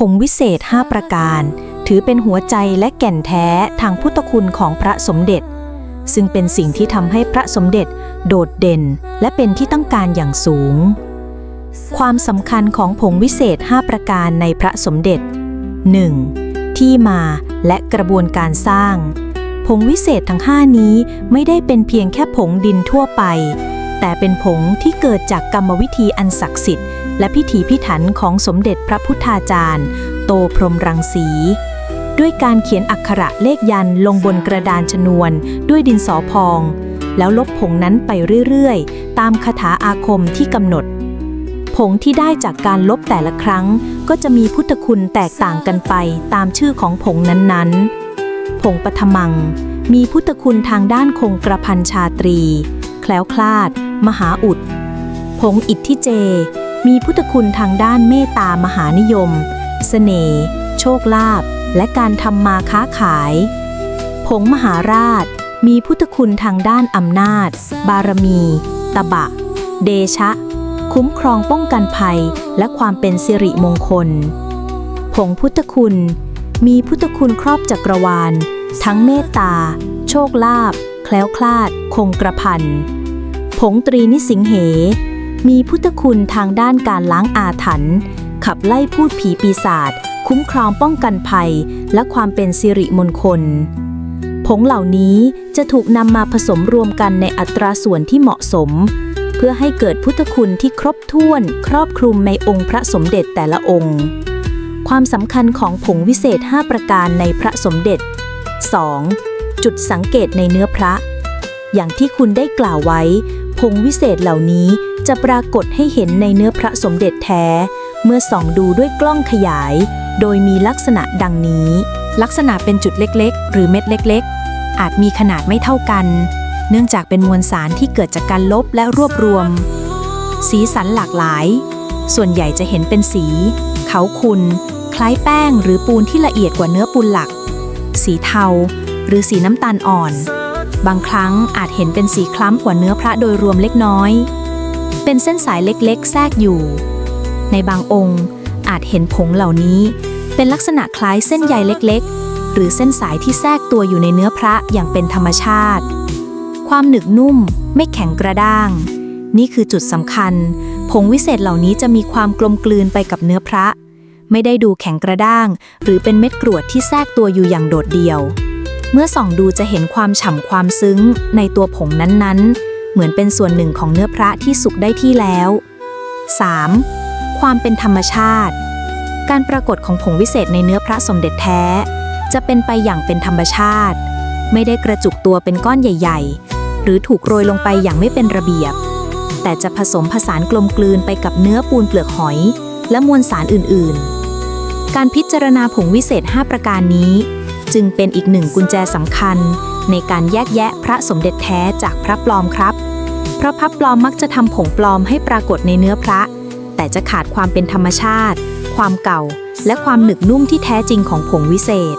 ผงวิเศษ 5 ประการ ถือเป็นหัวใจและแก่นแท้ทางพุทธคุณของพระสมเด็จ ซึ่งเป็นสิ่งที่ทำให้พระสมเด็จโดดเด่นและเป็นที่ต้องการอย่างสูง ความสำคัญของผงวิเศษ 5 ประการในพระสมเด็จ 1. ที่มาและกระบวนการสร้าง ผงวิเศษทั้ง 5 นี้ไม่ได้เป็นเพียงแค่ผงดินทั่วไป แต่เป็นผงที่เกิดจากกรรมวิธีอันศักดิ์สิทธิ์ และพิถีพิถันของสมเด็จพระพุทธาจารย์ โตพรมรังสี ด้วยการเขียนอักขระเลขยันลงบนกระดานชนวน ด้วยดินสอพอง แล้วลบผงนั้นไปเรื่อยๆ ตามคาถาอาคมที่กำหนด ผงที่ได้จากการลบแต่ละครั้ง ก็จะมีพุทธคุณแตกต่างกันไปตามชื่อของผงนั้นๆ ผงปฐมัง มีพุทธคุณทางด้านคงกระพันชาตรี แคล้วคลาด มหาอุดผงอิทธิเจ มีพุทธคุณทางด้านเมตตามหานิยมเสน่ห์ โชคลาภ และการทำมาค้าขาย ผงมหาราช มีพุทธคุณทางด้านอำนาจ บารมี ตบะ เดชะ คุ้มครองป้องกันภัย และความเป็นสิริมงคล ผงพุทธคุณ มีพุทธคุณครอบจักรวาล ทั้งเมตตา โชคลาภ แคล้วคลาด คงกระพันผงตรีนิสิงเห มีพุทธคุณทางด้านการล้างอาถรรพ์ขับไล่พูดผีปีศาจคุ้มครองป้องกันภัย และความเป็นสิริมงคล ผงเหล่านี้จะถูกนำมาผสมรวมกันในอัตราส่วนที่เหมาะสม เพื่อให้เกิดพุทธคุณที่ครบถ้วนครอบคลุมในองค์พระสมเด็จแต่ละองค์ ความสำคัญของผงวิเศษ 5 ประการในพระสมเด็จ 2. จุดสังเกตในเนื้อพระ อย่างที่คุณได้กล่าวไว้ ผงวิเศษเหล่านี้ จะปรากฏให้เห็นในเนื้อพระสมเด็จแท้ เมื่อส่องดูด้วยกล้องขยาย โดยมีลักษณะดังนี้ ลักษณะเป็นจุดเล็กๆ หรือเม็ดเล็กๆ อาจมีขนาดไม่เท่ากัน เนื่องจากเป็นมวลสารที่เกิดจากการลบและรวบรวม สีสันหลากหลาย ส่วนใหญ่จะเห็นเป็นสี เขาขุนคล้ายแป้งหรือปูนที่ละเอียดกว่าเนื้อปูนหลัก สีเทา หรือสีน้ำตาลอ่อนบางครั้งอาจเห็นเป็นสีคล้ำกว่าเนื้อพระโดยรวมเล็กน้อย เป็นเส้นสายเล็กๆ แทรกอยู่ ในบางองค์อาจเห็นผงเหล่านี้ เป็นลักษณะคล้ายเส้นใยเล็กๆ หรือเส้นสายที่แทรกตัวอยู่ในเนื้อพระอย่างเป็นธรรมชาติ ความหนึกนุ่มไม่แข็งกระด้าง นี่คือจุดสำคัญ ผงวิเศษเหล่านี้จะมีความกลมกลืนไปกับเนื้อพระ ไม่ได้ดูแข็งกระด้าง หรือเป็นเม็ดกรวดที่แทรกตัวอยู่อย่างโดดเดี่ยว เมื่อส่องดูจะเห็นความฉ่ำความซึ้งในตัวผงนั้นๆ เหมือนเป็นส่วนหนึ่งของเนื้อพระที่สุกได้ที่แล้ว 3. ความเป็นธรรมชาติ การปรากฏของผงวิเศษในเนื้อพระสมเด็จแท้ จะเป็นไปอย่างเป็นธรรมชาติ ไม่ได้กระจุกตัวเป็นก้อนใหญ่ ๆ หรือถูกโรยลงไปอย่างไม่เป็นระเบียบ แต่จะผสมผสานกลมกลืนไปกับเนื้อปูนเปลือกหอย และมวลสารอื่น ๆ การพิจารณาผงวิเศษ 5 ประการนี้ จึงเป็นอีกหนึ่งกุญแจสำคัญในการแยกแยะพระสมเด็จแท้จากพระปลอมครับ เพราะพระปลอมมักจะทำผงปลอมให้ปรากฏในเนื้อพระ แต่จะขาดความเป็นธรรมชาติ ความเก่า และความหนึกนุ่มที่แท้จริงของผงวิเศษ